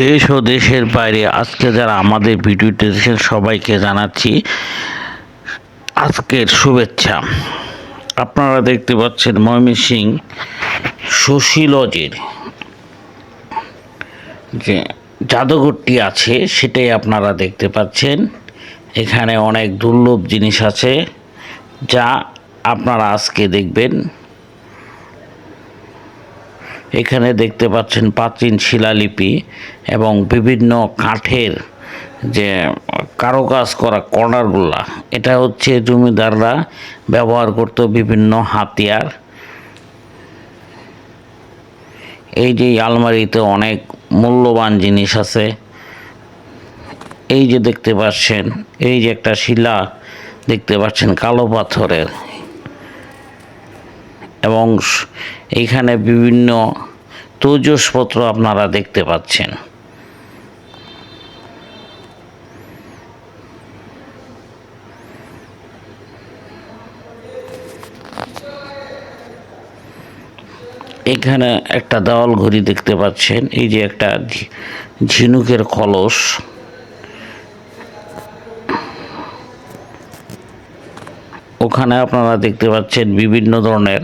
দেশ ও দেশের বাইরে আজকে যারা আমাদের ভিডিওটি দেখছেন, সবাইকে জানাচ্ছি আজকের শুভেচ্ছা। আপনারা দেখতে পাচ্ছেন ময়মনসিং শশী লজের যে জাদুঘরটি আছে, সেটাই আপনারা দেখতে পাচ্ছেন। এখানে অনেক দুর্লভ জিনিস আছে, যা আপনারা আজকে দেখবেন। এখানে দেখতে পাচ্ছেন প্রাচীন শিলালিপি এবং বিভিন্ন কাঠের যে কারুকাজ করা কর্নারগুলা। এটা হচ্ছে জমিদাররা ব্যবহার করত বিভিন্ন হাতিয়ার। এই যে আলমারিতে অনেক মূল্যবান জিনিস আছে। এই যে দেখতে পাচ্ছেন, এই যে একটা শিলা দেখতে পাচ্ছেন কালো পাথরের। এবং এইখানে বিভিন্ন তৈজসপত্র আপনারা দেখতে পাচ্ছেন। এখানে একটা দেওয়াল ঘড়ি দেখতে পাচ্ছেন, এই যে একটা ঝিনুকের কলস ওখানে আপনারা দেখতে পাচ্ছেন বিভিন্ন ধরনের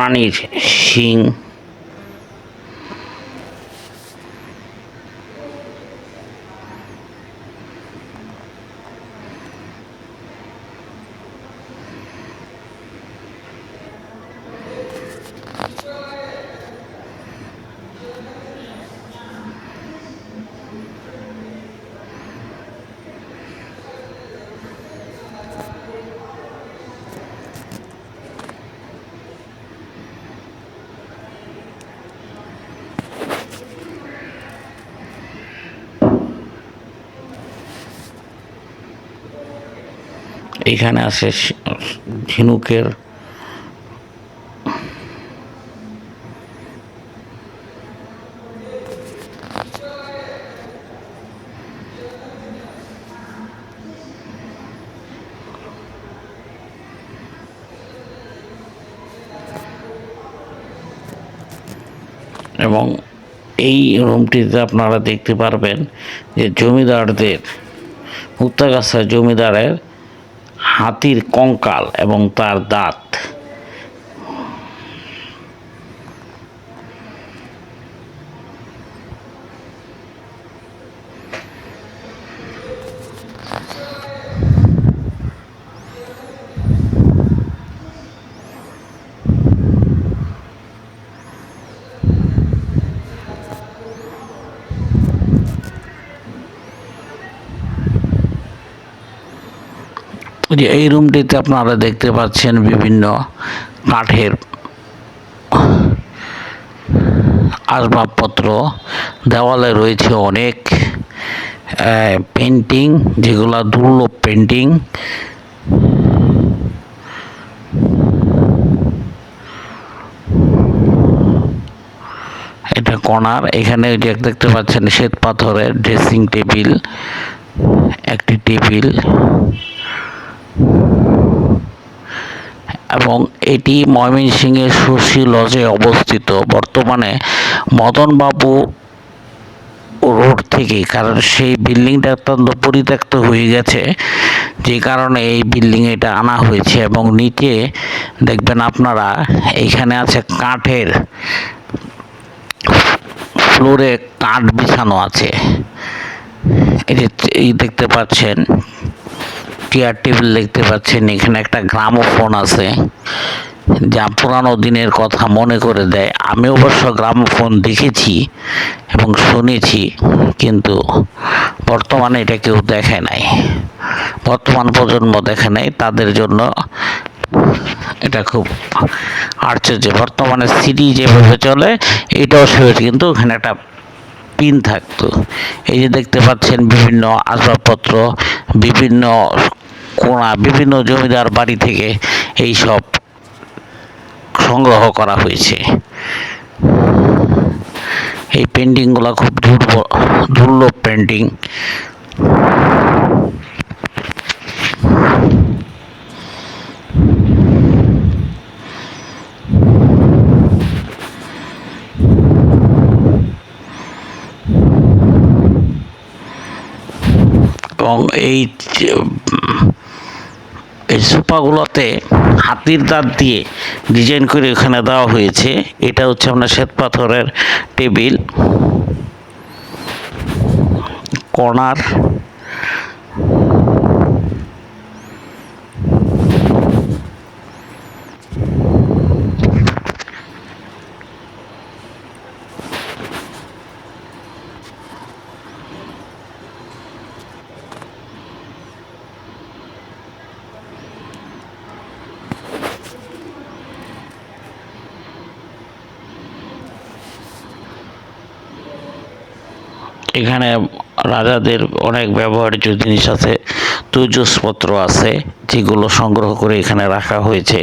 专利权新。এখানে আছে ঝিনুকের এবং এই রুমটিতে আপনারা দেখতে পারবেন যে জমিদারদের মুক্তাগাছা জমিদারের হাতির কঙ্কাল এবং তার দাঁত। যে এই রুমটিতে আপনারা দেখতে পাচ্ছেন বিভিন্ন কাঠের আসবাবপত্র, দেওয়ালে রয়েছে অনেক পেন্টিং যেগুলো দুর্লভ পেন্টিং এটা কর্নার, এখানে যে দেখতে পাচ্ছেন শ্বেত পাথরের ড্রেসিং টেবিল, একটি টেবিল। এবং এটি ময়মনসিংহের সুশী লজে অবস্থিত। বর্তমানে মদনবাবু রোড থেকে, কারণ সেই বিল্ডিংটা অত্যন্ত পরিত্যক্ত হয়ে গেছে, যে কারণে এই বিল্ডিং এটা আনা হয়েছে এবং নিচে দেখবেন আপনারা এইখানে আছে কাঠের ফ্লোরে কাঠ বিছানো আছে। এই দেখতে পাচ্ছেন চেয়ার টেবিল দেখতে পাচ্ছেন, এখানে একটা গ্রামোফোন আছে, যা পুরানো দিনের কথা মনে করে দেয়। আমি অবশ্য গ্রামোফোন দেখেছি এবং শুনেছি, কিন্তু বর্তমানে এটা কেউ দেখে নাই। বর্তমান প্রজন্ম দেখে নাই, তাদের জন্য এটা খুব আশ্চর্য। বর্তমানে সিডি যেভাবে চলে, এটাও সেভাবে, কিন্তু ওখানে একটা পিন থাকতো। এই যে দেখতে পাচ্ছেন, বিভিন্ন আসবাবপত্র, বিভিন্ন কোনা বিভিন্ন জমিদার বাড়ি থেকে এই সব সংগ্রহ করা হয়েছে। এই পেন্টিংগুলো খুব দুর্বল, দুর্লভ পেন্টিং এবং এই সোফাগুলোতে হাতির দাঁত দিয়ে ডিজাইন করে এখানে দেওয়া হয়েছে। এটা হচ্ছে আপনার শ্বেত পাথরের টেবিল। কর্নার এখানে রাজাদের অনেক ব্যবহার্য জিনিস আছে তুজসপত্র আছে যেগুলো সংগ্রহ করে এখানে রাখা হয়েছে।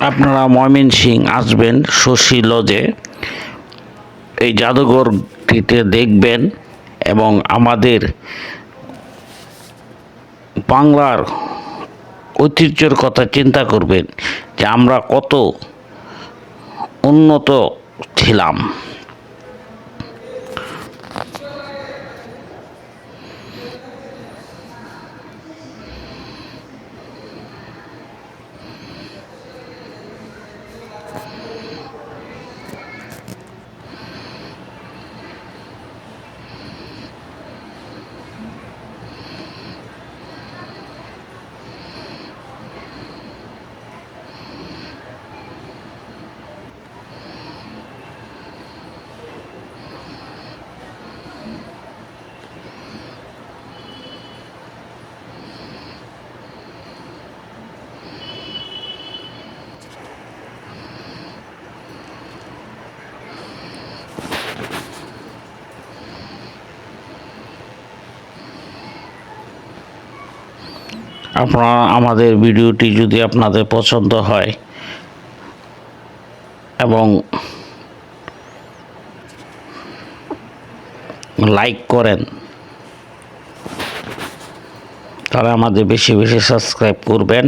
আপনারা ময়মিন সিং আসবেন শশী লজে। এই জাদুঘরটিতে দেখবেন এবং আমাদের বাংলার ঐতিহ্যের কথা চিন্তা করবেন যে আমরা কত উন্নত ছিলাম। আপনারা আমাদের ভিডিওটি যদি আপনাদের পছন্দ হয় এবং লাইক করেন, তাহলে আমাদের বেশি বেশি সাবস্ক্রাইব করবেন।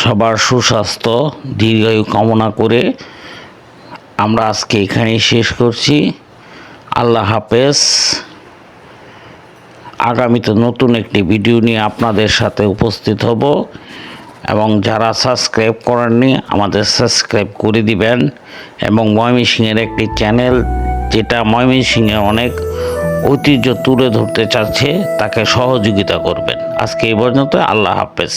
সবার সুস্বাস্থ্য, দীর্ঘায়ু কামনা করে আমরা আজকে এখানেই শেষ করছি। আল্লাহ হাফেজ। আগামীতে নতুন একটি ভিডিও নিয়ে আপনাদের সাথে উপস্থিত হব এবং যারা সাবস্ক্রাইব করেননি, আমাদের সাবস্ক্রাইব করে দিবেন এবং ময়মনসিংহের একটি চ্যানেল, যেটা ময়মনসিংহে অনেক ঐতিহ্য তুলে ধরতে চাচ্ছে, তাকে সহযোগিতা করবেন। আজকে এই পর্যন্ত, আল্লাহ হাফেজ।